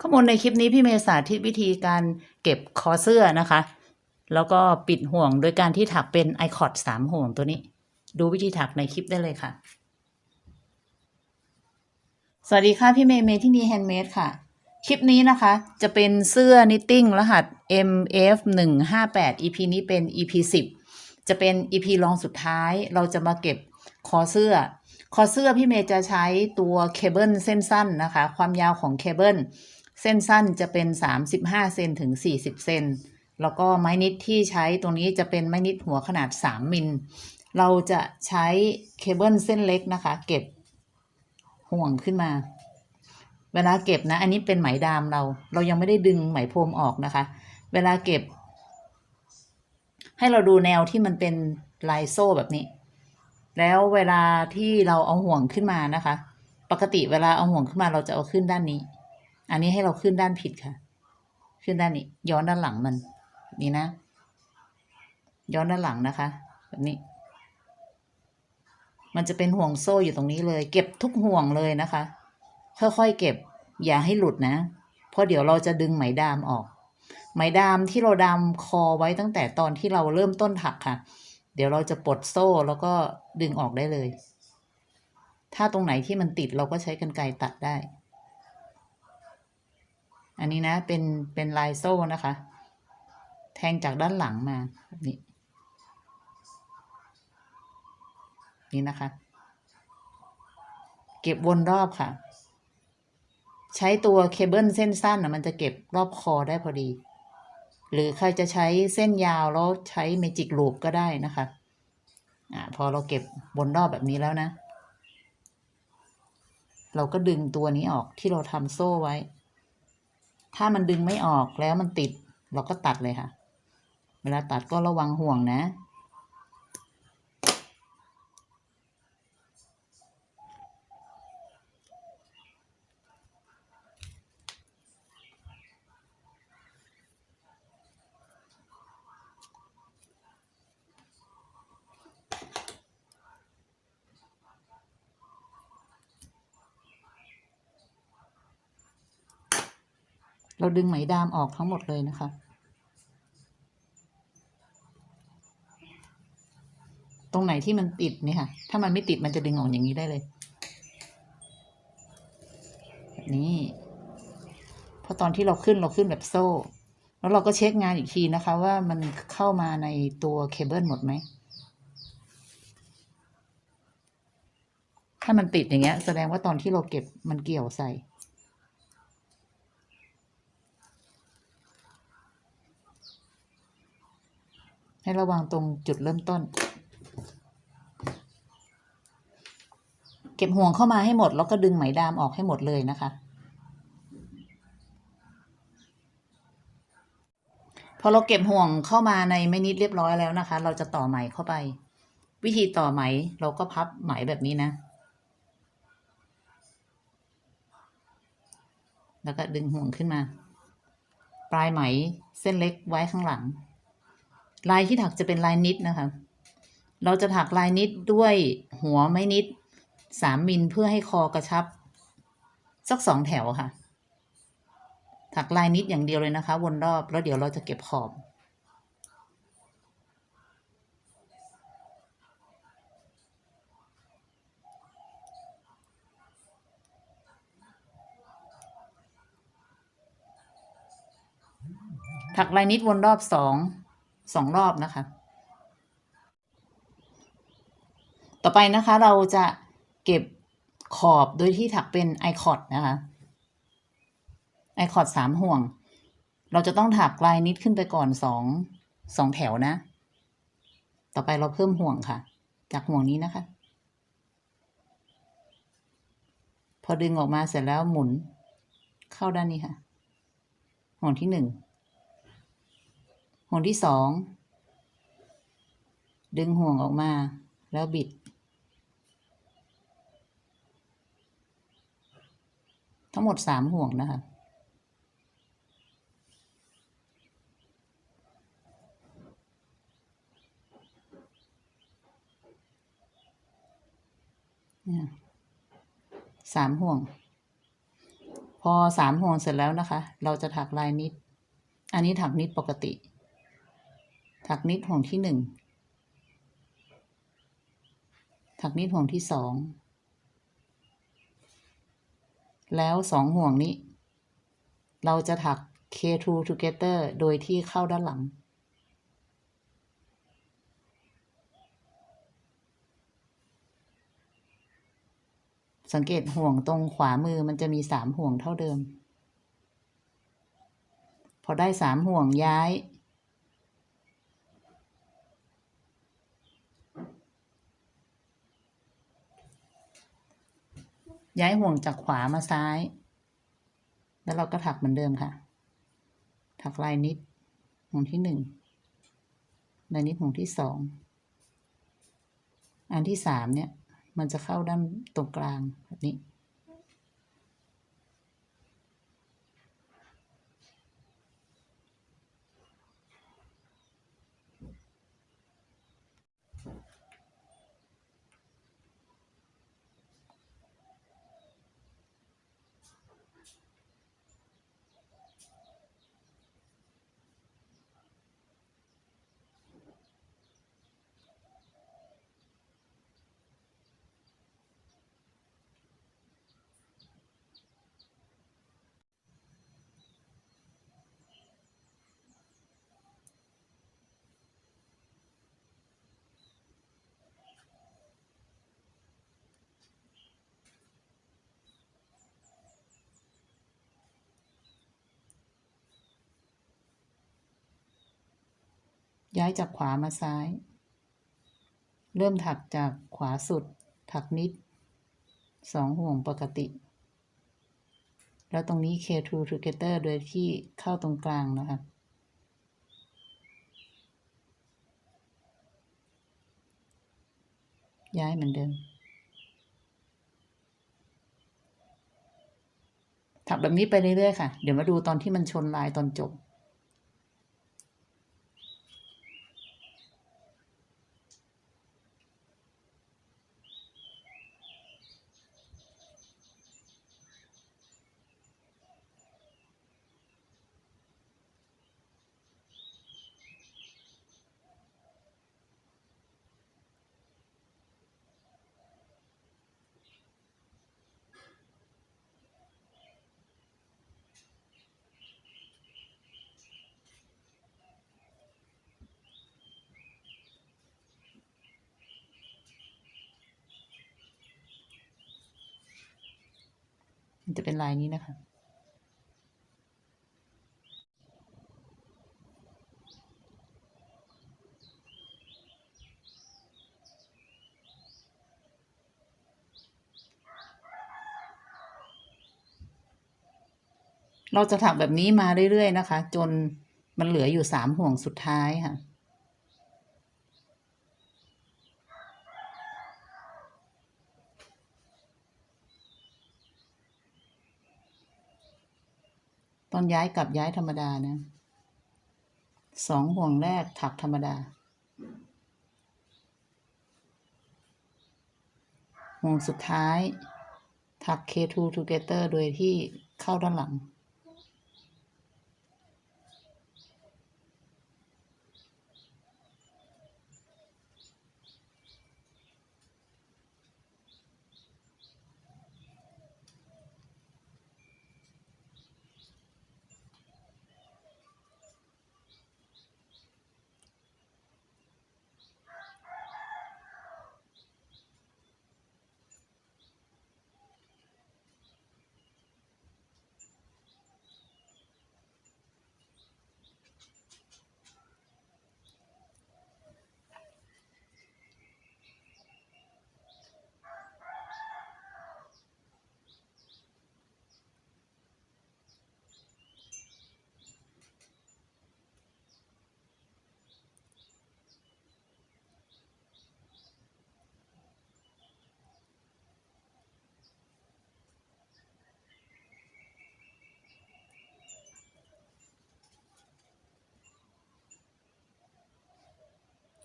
ข้อมูลในคลิปนี้พี่เมย์สาธิตวิธีการเก็บคอเสื้อนะคะ แล้วก็ปิดห่วงโดยการที่ถักเป็นไอคอดสามห่วงตัวนี้ ดูวิธีถักในคลิปได้เลยค่ะ สวัสดีค่ะพี่เมย์เมย์ที่นี่แฮนด์เมดค่ะ คลิปนี้นะคะ จะเป็นเสื้อนิตติ้งรหัส MF 1 5 8 EP นี้เป็น EP 10 จะเป็น EP รองสุดท้ายเราจะมาเก็บคอเสื้อคอเสื้อพี่เมย์จะใช้ตัวเคเบิลเส้นสั้นนะคะ ความยาวของเคเบิล เส้นสั้นจะเป็น 35เซนถึง 40 เซนแล้วก็ไม้นิดที่ใช้ตรงนี้จะเป็นไม้นิดหัวขนาด 3 มิล เราจะใช้เคเบิลเส้นเล็กนะคะ เก็บห่วงขึ้นมา เวลาเก็บนะ อันนี้เป็นไหมดามเรา เรายังไม่ได้ดึงไหมพรมออกนะคะ เวลาเก็บ ให้เราดูแนวที่มันเป็นลายโซ่แบบนี้ แล้วเวลาที่เราเอาห่วงขึ้นมานะคะ ปกติเวลาเอาห่วงขึ้นมาเราจะเอาขึ้นด้านนี้ อันนี้ให้เราขึ้นด้านผิดค่ะ ขึ้นด้านนี้ ย้อนด้านหลังมันนี้นะ ย้อนด้านหลังนะคะ แบบนี้ มันจะเป็นห่วงโซ่อยู่ตรงนี้เลย เก็บทุกห่วงเลยนะคะ ค่อยๆเก็บ อย่าให้หลุดนะ เพราะเดี๋ยวเราจะดึงไหมดามออก ไหมดามที่เราดามคอไว้ตั้งแต่ตอนที่เราเริ่มต้นถักค่ะ เดี๋ยวเราจะปลดโซ่แล้วก็ดึงออกได้เลย ถ้าตรงไหนที่มันติดเราก็ใช้กรรไกรตัดได้ อันนี้นะเป็นเป็นลายโซ่นะคะ แทงจากด้านหลังมาแบบนี้นี่นะคะ เก็บวนรอบค่ะ ใช้ตัวเคเบิลเส้นสั้นนะมันจะเก็บรอบคอได้พอดี หรือใครจะใช้เส้นยาวแล้วใช้เมจิกลูปก็ได้นะคะอ่าพอเราเก็บวนรอบแบบนี้แล้วนะ เราก็ดึงตัวนี้ออกที่เราทำโซ่ไว้ ถ้ามันดึงไม่ออกแล้วมันติด เราก็ตัดเลยค่ะ เวลาตัดก็ระวังห่วงนะ เราดึงไหมดามออกทั้งหมดเลยนะคะ ตรงไหนที่มันติดเนี่ยค่ะ ถ้ามันไม่ติดมันจะดึงออกอย่างนี้ได้เลยแบบนี้เพราะตอนที่เราขึ้นเราขึ้นแบบโซ่ แล้วเราก็เช็คงานอีกทีนะคะ ว่ามันเข้ามาในตัวเคเบิลหมดไหมถ้ามันติดอย่างเงี้ย แสดงว่าตอนที่เราเก็บมันเกี่ยวใส่ ให้ระวังตรงจุดเริ่มต้น เก็บห่วงเข้ามาให้หมด แล้วก็ดึงไหมดามออกให้หมดเลยนะคะ พอเราเก็บห่วงเข้ามาในไม่นิดเรียบร้อยแล้วนะคะ เราจะต่อไหมเข้าไป วิธีต่อไหมเราก็พับไหมแบบนี้นะ แล้วก็ดึงห่วงขึ้นมา ปลายไหมเส้นเล็กไว้ข้างหลัง ลายที่ถักจะเป็นลายนิดนะคะ เราจะถักลายนิดด้วยหัวไม้นิดสามมิลเพื่อให้คอกระชับ สักสองแถวค่ะ ถักลายนิดอย่างเดียวเลยนะคะ วนรอบแล้วเดี๋ยวเราจะเก็บขอบถักลายนิดวนรอบสอง สองรอบนะคะ ต่อไปนะคะเราจะเก็บขอบโดยที่ถักเป็นไอคอดนะคะไอคอดสามห่วง เราจะต้องถักลายนิดขึ้นไปก่อนสองสองแถวนะ ต่อไปเราเพิ่มห่วงค่ะ จากห่วงนี้นะคะ พอดึงออกมาเสร็จแล้วหมุนเข้าด้านนี้ค่ะ ห่วงที่หนึ่ง ห่วงที่สองดึงห่วงออกมา แล้วบิด ทั้งหมดสามห่วงนะคะนี่สามห่วง พอสามห่วงเสร็จแล้วนะคะ เราจะถักลายนิด อันนี้ถักนิดปกติ ถักนิดห่วงที่หนึ่งถักนิดห่วงที่สองแล้วสองห่วงนี้ เราจะถัก K2 together โดยที่เข้าด้านหลัง สังเกตห่วงตรงขวามือมันจะมีสามห่วงเท่าเดิม พอได้สามห่วงย้าย ย้ายห่วงจากขวามาซ้าย แล้วเราก็ถักเหมือนเดิมค่ะ ถักลายนิดห่วงที่หนึ่งลายนิดห่วงที่สองอันที่สามเนี่ย มันจะเข้าด้านตรงกลางแบบนี้ ย้ายจากขวามาซ้าย เริ่มถักจากขวาสุด ถักนิดสองห่วงปกติ แล้วตรงนี้ K2 together โดยที่เข้าตรงกลางนะคะย้ายเหมือนเดิม ถักแบบนี้ไปเรื่อยๆค่ะ เดี๋ยวมาดูตอนที่มันชนลายตอนจบ จะเป็นลายนี้นะคะ เราจะถักแบบนี้มาเรื่อยๆนะคะ จนมันเหลืออยู่สามห่วงสุดท้ายค่ะ ตอนย้ายกลับย้ายธรรมดานะสองห่วงแรกถักธรรมดา ห่วงสุดท้ายถัก K2 together โดยที่เข้าด้านหลัง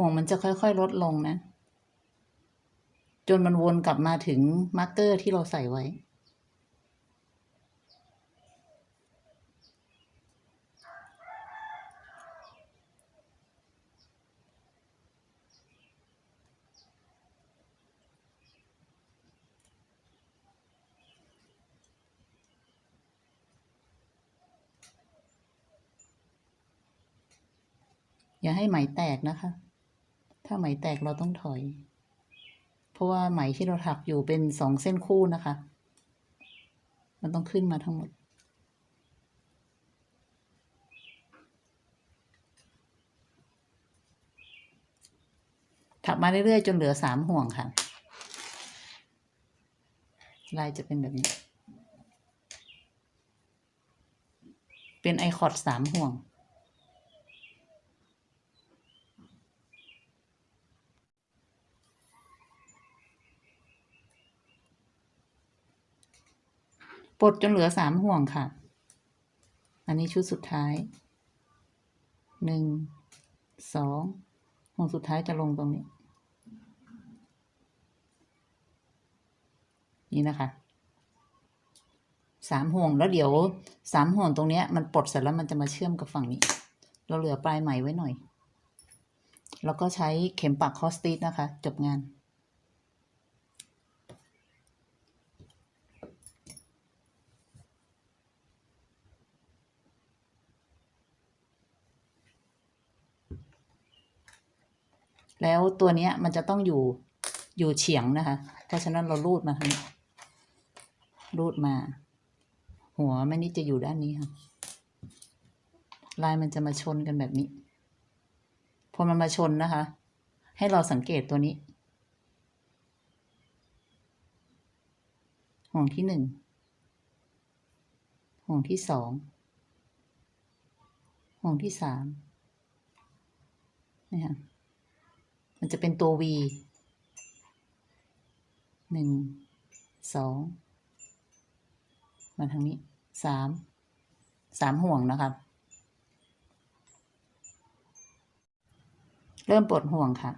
ห่วงมันจะค่อยๆ ลดลงนะ จนมันวนกลับมาถึงมาร์กเกอร์ที่เราใส่ไว้ อย่าให้ไหมแตกนะคะ ถ้าไหมแตกเราต้องถอย เพราะว่าไหมที่เราถักอยู่เป็นสองเส้นคู่นะคะ มันต้องขึ้นมาทั้งหมด ถักมาเรื่อยๆ จนเหลือสามห่วงค่ะ ลายจะเป็นแบบนี้ เป็นไอคอร์ดสามห่วง ปลดจนเหลือสามห่วงค่ะ อันนี้ชุดสุดท้ายหนึ่งสองห่วงสุดท้ายจะลงตรงนี้ นี่นะคะสามห่วงแล้วเดี๋ยวสามห่วงตรงนี้มันปลดเสร็จแล้วมันจะมาเชื่อมกับฝั่งนี้ เราเหลือปลายไหมไว้หน่อย แล้วก็ใช้เข็มปักคอสติสนะคะ จบงาน แล้วตัวเนี้ยมันจะต้องอยู่อยู่เฉียงนะคะ เพราะฉะนั้นเรารูดมาทางรูดมา หัวแม่นี่จะอยู่ด้านนี้ค่ะ ลายมันจะมาชนกันแบบนี้ พอมันมาชนนะคะ ให้เราสังเกตตัวนี้ ห่วงที่หนึ่ง ห่วงที่สอง ห่วงที่สามนี่ค่ะ มันจะเป็นตัว V หนึ่งสองมาทางนี้สามสามห่วงนะครับ เริ่มปลดห่วงค่ะ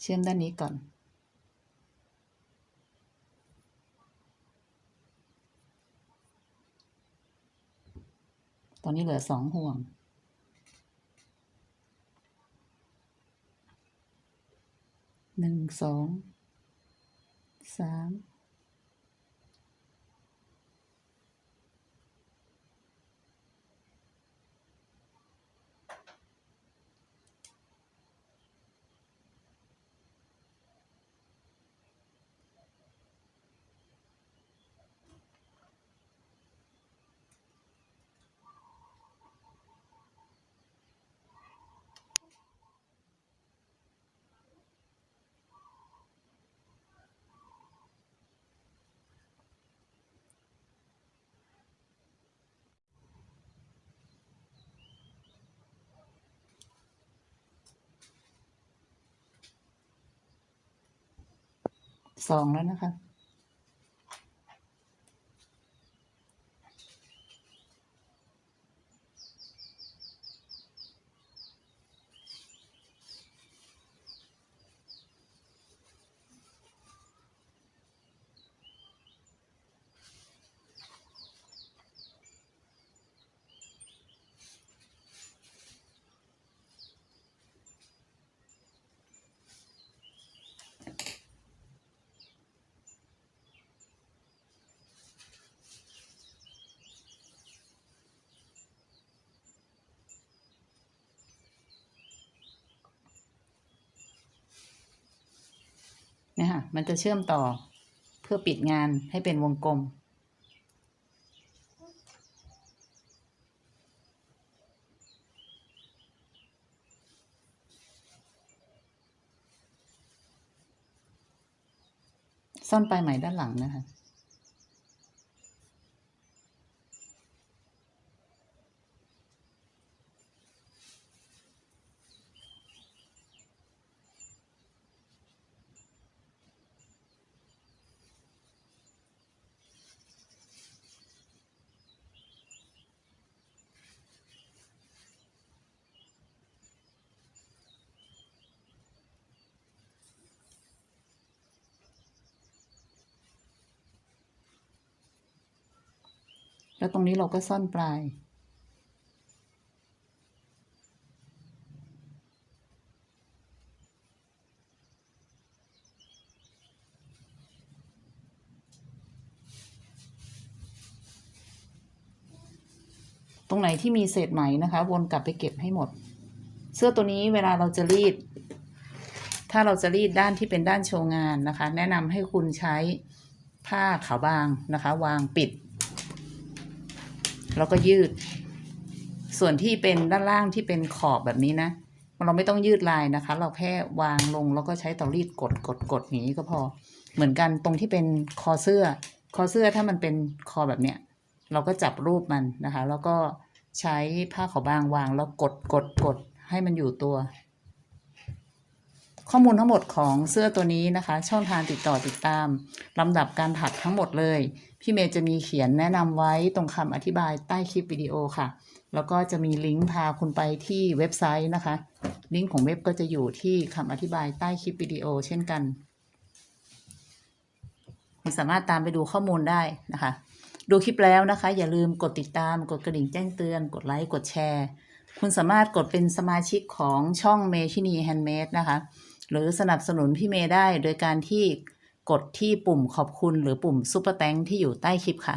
เชื่อมด้านนี้ก่อนตอนนี้เหลือสองห่วง หนึ่งสองสาม สองแล้วนะคะ เนี่ยค่ะ มันจะเชื่อมต่อเพื่อปิดงานให้เป็นวงกลม ซ่อนปลายไหมด้านหลังนะคะ แล้วตรงนี้เราก็ซ่อนปลายตรงไหนที่มีเศษไหมนะคะ วนกลับไปเก็บให้หมด เสื้อตัวนี้เวลาเราจะรีด ถ้าเราจะรีดด้านที่เป็นด้านโชว์งานนะคะ แนะนำให้คุณใช้ผ้าขาวบางนะคะ วางปิด แล้วก็ยืด ส่วนที่เป็นด้านล่างที่เป็นขอบแบบนี้นะเราไม่ต้องยืดลายนะคะ เราแค่วางลงแล้วก็ใช้เตารีดกดกดกดอย่างนี้ก็พอ เหมือนกันตรงที่เป็นคอเสื้อ คอเสื้อถ้ามันเป็นคอแบบเนี้ย เราก็จับรูปมันนะคะ แล้วก็ใช้ผ้าขาวบางวางแล้วกดกดกดให้มันอยู่ตัว ข้อมูลทั้งหมดของเสื้อตัวนี้นะคะ ช่องทางติดต่อติดตามลำดับการถักทั้งหมดเลย พี่เมย์จะมีเขียนแนะนำไว้ตรงคำอธิบายใต้คลิปวิดีโอค่ะ แล้วก็จะมีลิงก์พาคุณไปที่เว็บไซต์นะคะ ลิงก์ของเว็บก็จะอยู่ที่คำอธิบายใต้คลิปวิดีโอ เช่นกัน คุณสามารถตามไปดูข้อมูลได้นะคะ ดูคลิปแล้วนะคะ อย่าลืมกดติดตาม กดกระดิ่งแจ้งเตือน กดไลค์กดแชร์ คุณสามารถกดเป็นสมาชิกของช่องเมชินีแฮนด์เมดนะคะ หรือสนับสนุนพี่เมย์ได้โดยการที่กดที่ปุ่มขอบคุณหรือปุ่มซุปเปอร์แตงที่อยู่ใต้คลิปค่ะ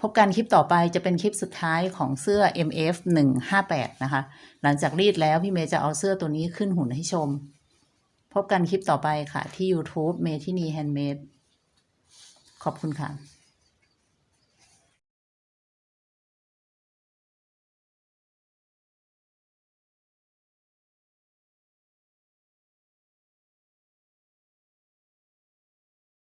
พบกันคลิปต่อไปจะเป็นคลิปสุดท้ายของเสื้อ MF 158นะคะ หลังจากรีดแล้วพี่เมย์จะเอาเสื้อตัวนี้ขึ้นหุ่นให้ชม พบกันคลิปต่อไปค่ะที่ YouTube เมทินีแฮนด์เมดขอบคุณค่ะ